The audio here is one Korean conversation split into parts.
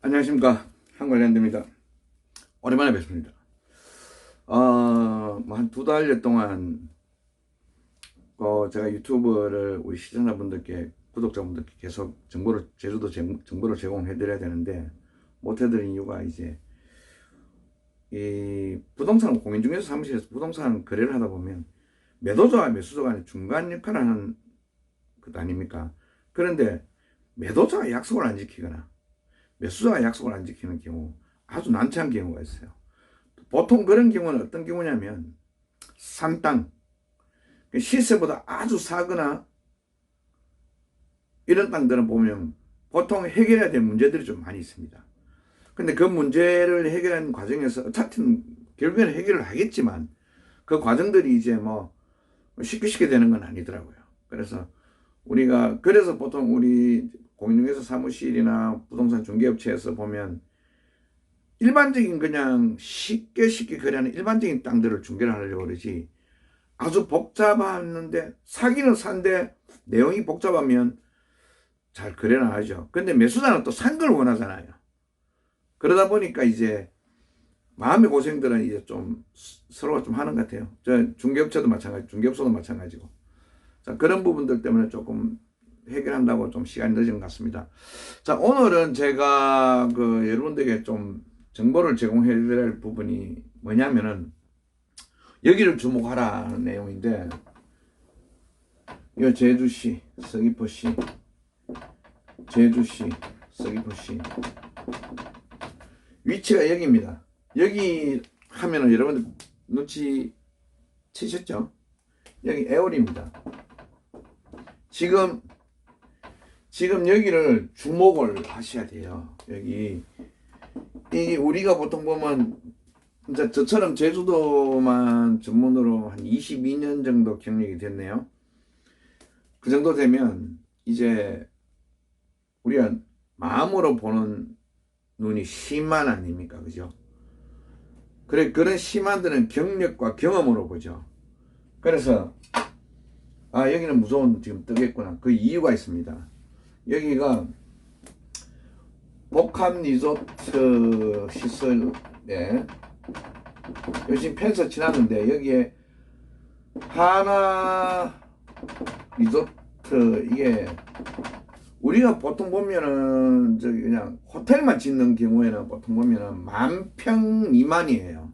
안녕하십니까 한글랜드입니다. 오랜만에 뵙습니다. 어, 한 두 달여 동안 어, 제가 유튜브를 우리 시청자분들께 구독자분들께 계속 정보를 제주도 정- 정보를 제공해 드려야 되는데 못 해드린 이유가 이제 이 부동산 공인중개사 사무실에서 부동산 거래를 하다 보면 매도자와 매수자 간의 중간 역할을 하는 것 아닙니까? 그런데 매도자가 약속을 안 지키거나 매수자가 약속을 안 지키는 경우 아주 난처한 경우가 있어요. 보통 그런 경우는 어떤 경우냐면 산 땅, 그 시세보다 아주 싸거나 이런 땅들은 보면 보통 해결해야 될 문제들이 좀 많이 있습니다. 근데 그 문제를 해결하는 과정에서 어차피 결국에는 해결을 하겠지만 그 과정들이 이제 뭐 쉽게 쉽게 되는 건 아니더라고요. 그래서 우리가 그래서 보통 우리 공인중개사 사무실이나 부동산 중개업체에서 보면 일반적인 그냥 쉽게 쉽게 거래하는 일반적인 땅들을 중개를 하려고 그러지 아주 복잡했는데 사기는 산데 내용이 복잡하면 잘 거래는 안 하죠. 근데 매수자는 또 산 걸 원하잖아요. 그러다 보니까 이제 마음의 고생들은 이제 좀 스- 서로가 좀 하는 것 같아요. 저 중개업체도 마찬가지, 중개업소도 마찬가지고. 자, 그런 부분들 때문에 조금 해결한다고 좀 시간이 늦은 것 같습니다. 자, 오늘은 제가 그 여러분들에게 좀 정보를 제공해 할 부분이 뭐냐면은 여기를 주목하라는 내용인데 이 제주시, 서귀포시, 제주시, 서귀포시 위치가 여기입니다. 여기 하면은 여러분들 눈치 채셨죠? 여기 애월입니다. 지금 지금 여기를 주목을 하셔야 돼요. 여기 이 우리가 보통 보면 진짜 저처럼 제주도만 전문으로 한 22년 정도 경력이 됐네요. 그 정도 되면 이제 우리가 마음으로 보는 눈이 심한 아닙니까? 그죠? 그래, 그런 심한들은 경력과 경험으로 보죠. 그래서, 아, 여기는 무서운 지금 뜨겠구나. 그 이유가 있습니다. 여기가 복합 리조트 시설에 요즘 펜서 지났는데 여기에 하나 리조트 이게 우리가 보통 보면은 저기 그냥 호텔만 짓는 경우에는 보통 보면은 만평 미만이에요.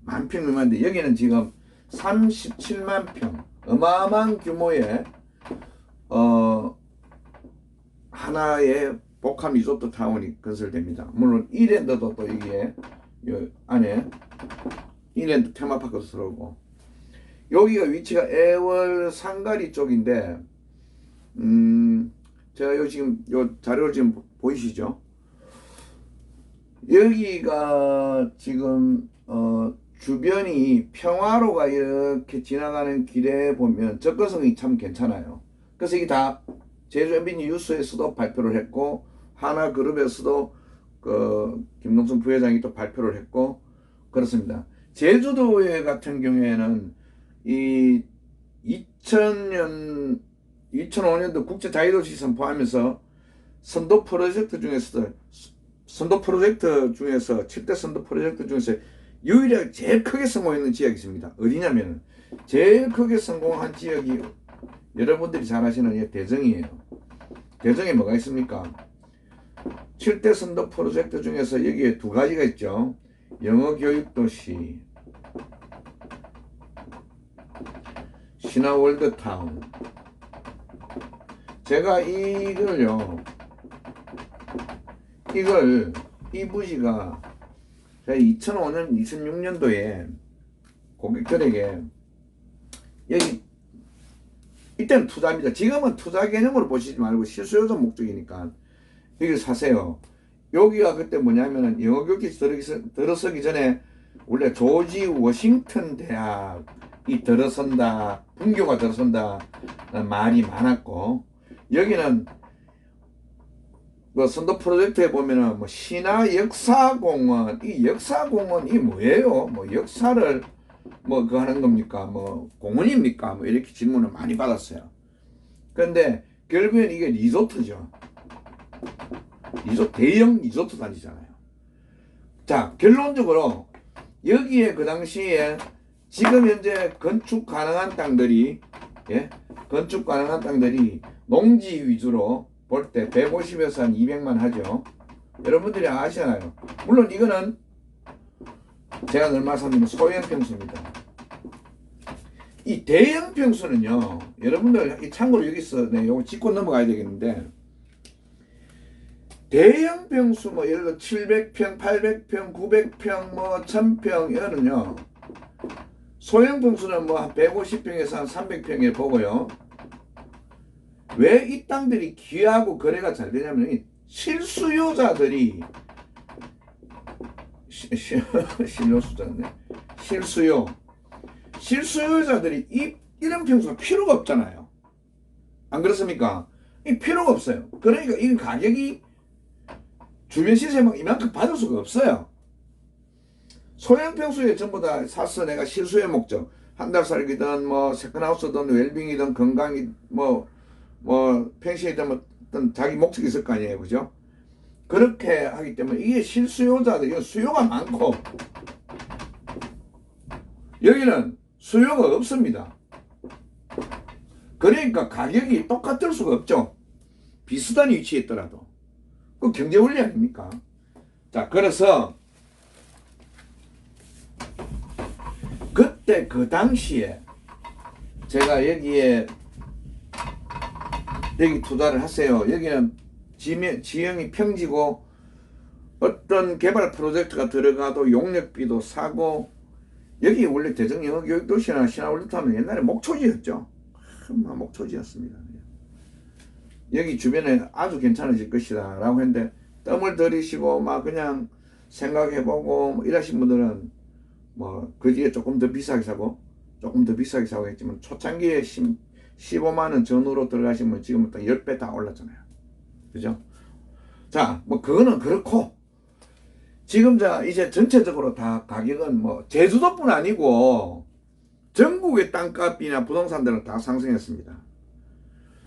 만평 미만인데 여기는 지금 37만 평 어마어마한 규모의 어 하나의 복합 리조트 타운이 건설됩니다. 물론 이랜드도 또 이게 요 안에 이랜드 테마파크도 들어오고 여기가 위치가 애월 상가리 쪽인데 음 제가 요 지금 요 자료를 지금 보이시죠? 여기가 지금 어 주변이 평화로가 이렇게 지나가는 길에 보면 접근성이 참 괜찮아요. 그래서 이게 다 제주 MBC 뉴스에서도 발표를 했고 하나 그룹에서도 그 김동sun 부회장이 또 발표를 했고 그렇습니다. 제주도에 같은 경우에는 이 2000년 2005년도 국제 자유도시 선포하면서 선도 프로젝트 중에서 선도 프로젝트 중에서 7대 선도 프로젝트 중에서 유일하게 제일 크게 성공했는 지역이 있습니다. 어디냐면은 제일 크게 성공한 지역이 여러분들이 잘 아시는 이 대정이에요. 대정에 뭐가 있습니까? 7대 선도 프로젝트 중에서 여기에 두 가지가 있죠. 영어 교육 도시, 신화 월드 타운. 제가 이걸요, 이걸, 이 부지가 제가 2005년, 2006년도에 고객들에게 여기 이때는 투자입니다. 지금은 투자 개념으로 보시지 말고 실수요자 목적이니까 여기 사세요. 여기가 그때 뭐냐면은 영어 교육이 들어서기, 전에 원래 조지 워싱턴 대학이 들어선다, 분교가 들어선다 말이 많았고 여기는 뭐 선도 프로젝트에 보면은 뭐 신화 역사공원 이 역사공원 이 뭐예요? 뭐 역사를 뭐 그거 하는 겁니까? 뭐 공원입니까? 뭐 이렇게 질문을 많이 받았어요. 그런데 결국엔 이게 리조트죠. 리조 대형 리조트 단지잖아요. 자 결론적으로 여기에 그 당시에 지금 현재 건축 가능한 땅들이 예 건축 가능한 땅들이 농지 위주로 볼 때 150에서 한 200만 하죠. 여러분들이 아시잖아요. 물론 이거는 제가 늘 말씀드리는 소형 평수입니다. 이 대형 평수는요, 여러분들 이 참고로 여기서 네, 요거 짚고 넘어가야 되겠는데 대형 평수 뭐 예를 들어 700평, 800평, 900평, 뭐 1000평 이거는요. 소형 평수는 뭐 한 150평에서 한 300평에 보고요. 왜 이 땅들이 귀하고 거래가 잘 되냐면 이 실수요자들이 실료수자네 실수요 실수요자들이 이 이런 평수가 필요가 없잖아요. 안 그렇습니까? 이 필요가 없어요. 그러니까 이 가격이 주변 시세만 뭐 이만큼 받을 수가 없어요. 소형 평수에 전부 다 사서 내가 실수의 목적 한 달 살기든 뭐 세컨하우스든 웰빙이든 건강이 뭐뭐 펜션이든 뭐 어떤 자기 목적이 있을 거 아니에요, 그죠? 그렇게 하기 때문에 이게 실수요자들 이거 수요가 많고 여기는 수요가 없습니다. 그러니까 가격이 똑같을 수가 없죠. 비슷한 위치에 있더라도. 그 경제 원리 아닙니까? 자, 그래서 그때 그 당시에 제가 여기에 여기 투자를 하세요. 여기는 지명, 지형이 평지고 어떤 개발 프로젝트가 들어가도 용역비도 사고 여기 원래 대정영어교육도시나 신화월드타면 옛날에 목초지였죠. 큰 목초지였습니다. 여기 주변에 아주 괜찮아질 것이다 라고 했는데 뜸을 들이시고 막 그냥 생각해보고 뭐 일하신 분들은 뭐 그 뒤에 조금 더 비싸게 사고 조금 더 비싸게 사고 했지만 초창기에 10, 15만원 전후로 들어가시면 지금은 또 10배 다 올랐잖아요. 그죠? 자, 뭐 그거는 그렇고 지금 자 이제 전체적으로 다 가격은 뭐 제주도뿐 아니고 전국의 땅값이나 부동산들은 다 상승했습니다.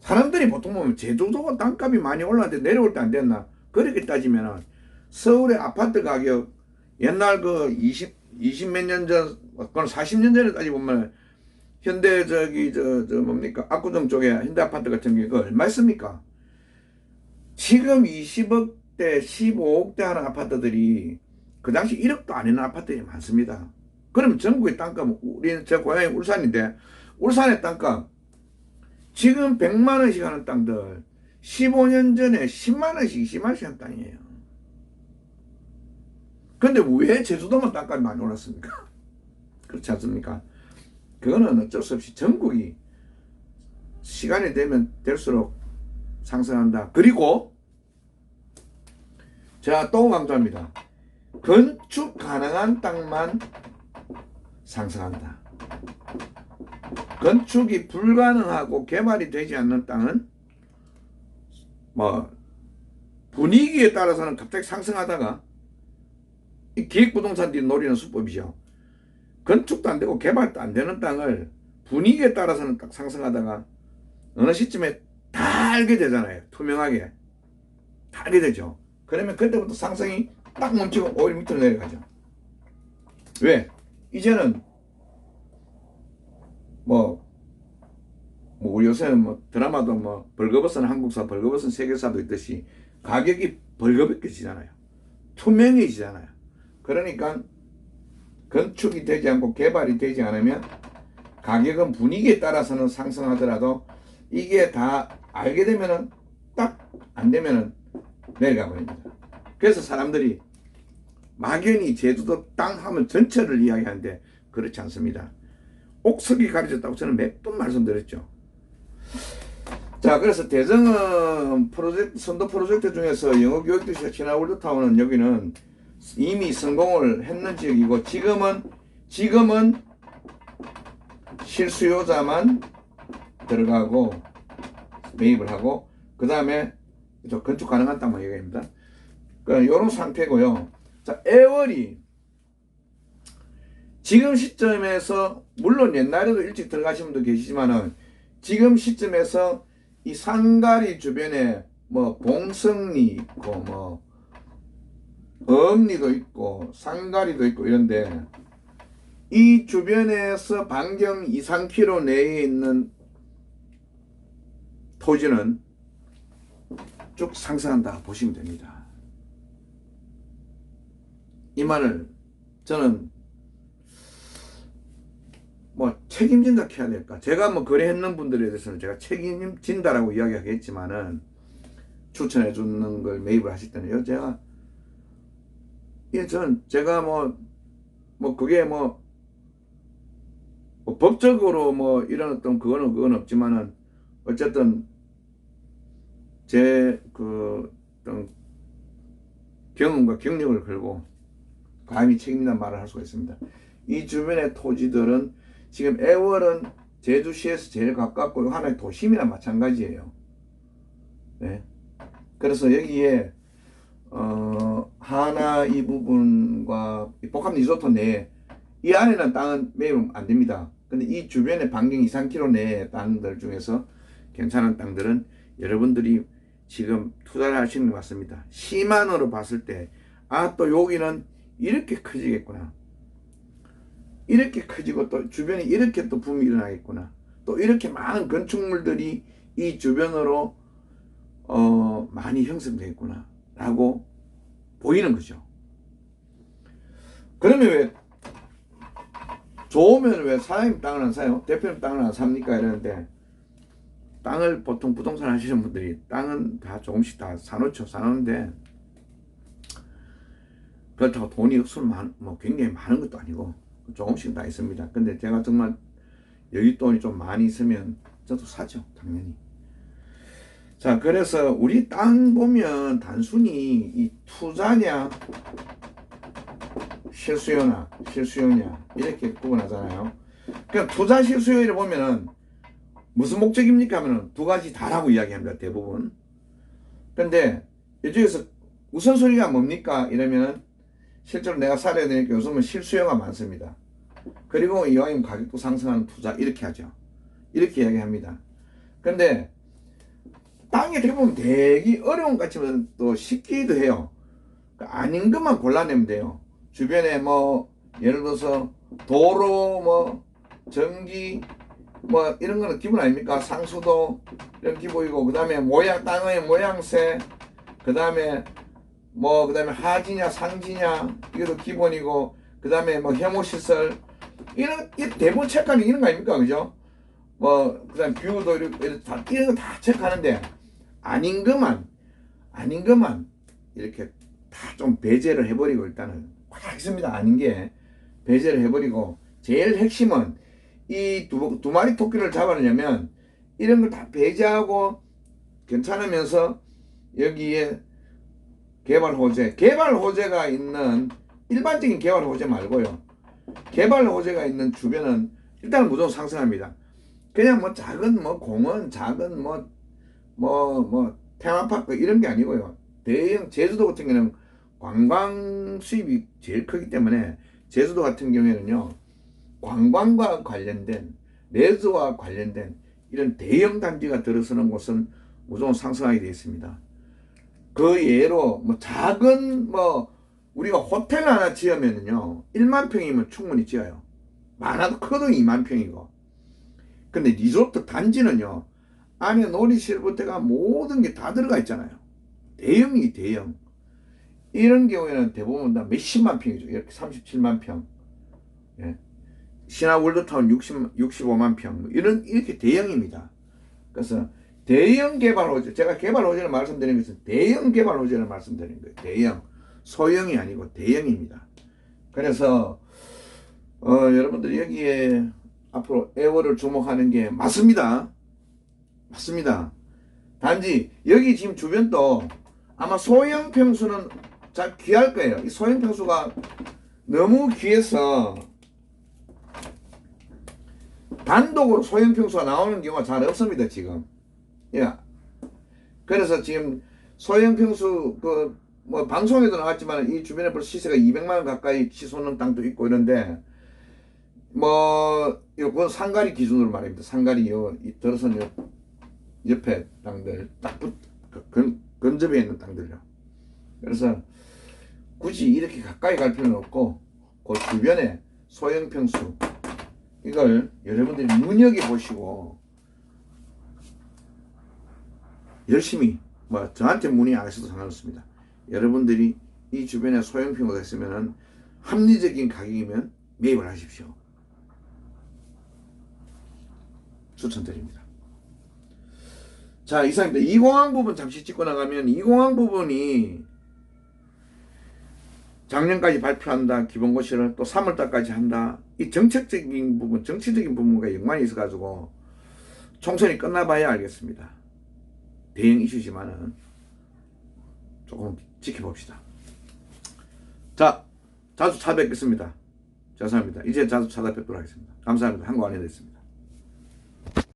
사람들이 보통 보면 제주도가 땅값이 많이 올랐는데 내려올 때 안 됐나? 그렇게 따지면은 서울의 아파트 가격 옛날 그 20, 20 몇 년 전, 그건 40년 전에 따지보면 현대 저기 저, 저 뭡니까? 압구정 쪽에 현대 아파트 같은 게그 얼마 있습니까? 지금 20억대, 15억대 하는 아파트들이 그 당시 1억도 안 되는 아파트들이 많습니다. 그럼 전국의 땅값, 우리 제 고향이 울산인데 울산의 땅값 지금 100만 원씩 하는 땅들 15년 전에 10만 원씩, 20만 원씩 한 땅이에요. 근데 왜 제주도만 땅값이 많이 올랐습니까? 그렇지 않습니까? 그거는 어쩔 수 없이 전국이 시간이 되면 될수록 상승한다. 그리고 제가 또 강조합니다. 건축 가능한 땅만 상승한다. 건축이 불가능하고 개발이 되지 않는 땅은 뭐 분위기에 따라서는 갑자기 상승하다가 이 기획부동산들이 노리는 수법이죠. 건축도 안 되고 개발도 안 되는 땅을 분위기에 따라서는 딱 상승하다가 어느 시점에 다 알게 되잖아요. 투명하게. 다 알게 되죠. 그러면 그때부터 상승이 딱 멈추고 오히려 밑으로 내려가죠. 왜? 이제는 뭐, 뭐 요새는 뭐 드라마도 뭐 벌거벗은 한국사, 벌거벗은 세계사도 있듯이 가격이 벌거벗겨지잖아요. 투명해지잖아요. 그러니까 건축이 되지 않고 개발이 되지 않으면 가격은 분위기에 따라서는 상승하더라도 이게 다 알게 되면은 딱 안 되면은 내려가 버립니다. 그래서 사람들이 막연히 제주도 땅 하면 전체를 이야기하는데 그렇지 않습니다. 옥석이 가려졌다고 저는 몇 번 말씀드렸죠. 자, 그래서 대정은 프로젝트, 선도 프로젝트 중에서 영어 교육도시 신화월드타운은 여기는 이미 성공을 했는 지역이고 지금은 지금은 실수요자만 들어가고 매입을 하고 그 다음에 저 건축 가능한 땅만 얘기합니다. 그 이런 상태고요. 자, 애월이 지금 시점에서 물론 옛날에도 일찍 들어가신 분도 계시지만은 지금 시점에서 이 상가리 주변에 뭐 봉성리 있고 뭐 엄리도 있고 상가리도 있고 이런데 이 주변에서 반경 2, 3km 내에 있는 토지는 쭉 상승한다 보시면 됩니다. 이 말을 저는 뭐 책임진다 해야 될까? 제가 뭐 거래했는 분들에 대해서는 제가 책임진다라고 이야기하겠지만은 추천해 주는 걸 매입을 하실 때는요, 제가 예, 저는 제가 뭐뭐 그게 뭐, 뭐 법적으로 뭐 이런 어떤 그거는 그건 없지만은 어쨌든 제그 어떤 경험과 경력을 걸고 감히 책임난 말을 할 수가 있습니다. 이 주변의 토지들은 지금 애월은 제주시에서 제일 가깝고 하나의 도심이나 마찬가지예요. 네. 그래서 여기에 어, 하나 이 부분과 이 복합 리조트 내에 이 안에는 땅은 매입은 안 됩니다. 근데 이 주변에 반경 2, 3km 내의 땅들 중에서 괜찮은 땅들은 여러분들이 지금 투자를 하시는 것 같습니다. 시만으로 봤을 때, 아, 또 여기는 이렇게 커지겠구나. 이렇게 커지고 또 주변에 이렇게 또 붐이 일어나겠구나. 또 이렇게 많은 건축물들이 이 주변으로 어, 많이 형성되겠구나. 라고 보이는 거죠. 그러면 왜 좋으면 왜 사장님 땅을 안 사요? 대표님 땅을 안 삽니까? 이러는데 땅을 보통 부동산 하시는 분들이 땅은 다 조금씩 다 사놓죠. 사놓는데 그렇다고 돈이 없으면 많, 뭐 굉장히 많은 것도 아니고 조금씩 다 있습니다. 근데 제가 정말 여기 돈이 좀 많이 있으면 저도 사죠. 당연히. 자, 그래서 우리 땅 보면 단순히 이 투자냐, 실수요나, 실수요냐, 이렇게 구분하잖아요. 그러니까 투자 실수요를 보면은 무슨 목적입니까 하면은 두 가지 다라고 이야기합니다. 대부분. 근데 이쪽에서 우선순위가 뭡니까? 이러면은 실제로 내가 살아야 되니까 요즘은 실수요가 많습니다. 그리고 이왕이면 가격도 상승하는 투자 이렇게 하죠. 이렇게 이야기합니다. 근데 땅이 어떻게 보면 되게 어려운 것 같지만 또 쉽기도 해요. 그러니까 아닌 것만 골라내면 돼요. 주변에 뭐 예를 들어서 도로 뭐 전기 뭐 이런 거는 기본 아닙니까? 상수도 이런 기본이고 그 다음에 모양 땅의 모양새 그 다음에 뭐 그 다음에 하지냐 상지냐 이것도 기본이고 그 다음에 뭐 혐오시설 이런 이 대부분 체크하는 이런 거 아닙니까? 그죠? 뭐 그 다음 뷰도 이렇게 이렇게 다 이런 거 다 체크하는데 아닌 것만 아닌 것만 이렇게 다 좀 배제를 해버리고 일단은 꽉 있습니다 아닌 게 배제를 해버리고 제일 핵심은 이 두 두 마리 토끼를 잡아내려면 이런 걸 다 배제하고 괜찮으면서 여기에 개발 호재 개발 호재가 있는 일반적인 개발 호재 말고요 개발 호재가 있는 주변은 일단 무조건 상승합니다 그냥 뭐 작은 뭐 공원 작은 뭐 뭐, 뭐, 테마파크 이런 게 아니고요. 대형 제주도 같은 경우는 관광 수입이 제일 크기 때문에 제주도 같은 경우에는요. 관광과 관련된 레저와 관련된 이런 대형 단지가 들어서는 곳은 무조건 상승하게 되어 있습니다. 그 예로 뭐 작은 뭐 우리가 호텔 하나 지으면은요 1만 평이면 충분히 지어요. 많아도 커도 2만 평이고. 근데 리조트 단지는요 안에 놀이실부터가 모든 게 다 들어가 있잖아요. 대형이 대형. 이런 경우에는 대부분 다 몇십만 평이죠. 이렇게 37만 평. 예. 신화 월드타운 60, 65만 평. 뭐 이런, 이렇게 대형입니다. 그래서 대형 개발 호재. 제가 개발 호재를 말씀드리는 것은 대형 개발 호재를 말씀드리는 거예요. 대형. 소형이 아니고 대형입니다. 그래서, 어, 여러분들 여기에 앞으로 애월을 주목하는 게 맞습니다. 맞습니다. 단지 여기 지금 주변도 아마 소형 평수는 잘 귀할 거예요. 이 소형 평수가 너무 귀해서 단독으로 소형 평수가 나오는 경우가 잘 없습니다. 지금. 예. 그래서 지금 소형 평수 그 뭐 방송에도 나왔지만 이 주변에 벌써 시세가 200만 원 가까이 치솟는 땅도 있고 이런데 뭐 이거 상가리 기준으로 말입니다. 상가리 요 들어선 요 옆에 땅들 딱 붙, 그 근, 근접해 있는 땅들요. 그래서 굳이 이렇게 가까이 갈 필요는 없고 그 주변에 소형 평수 이걸 여러분들이 눈여겨 보시고 열심히 뭐 저한테 문의 안 하셔도 상관없습니다. 여러분들이 이 주변에 소형 평수가 있으면은 합리적인 가격이면 매입을 하십시오. 추천드립니다. 자, 이상입니다. 이공항 부분 잠시 찍고 나가면 이공항 부분이 작년까지 발표한다. 기본고시를 또 3월달까지 한다. 이 정책적인 부분, 정치적인 부분과 연관이 있어가지고 총선이 끝나봐야 알겠습니다. 대형 이슈지만은 조금 지켜봅시다. 자, 자주 찾아뵙겠습니다. 죄송합니다. 이제 자주 찾아뵙도록 하겠습니다. 감사합니다. 한국 안에 됐습니다.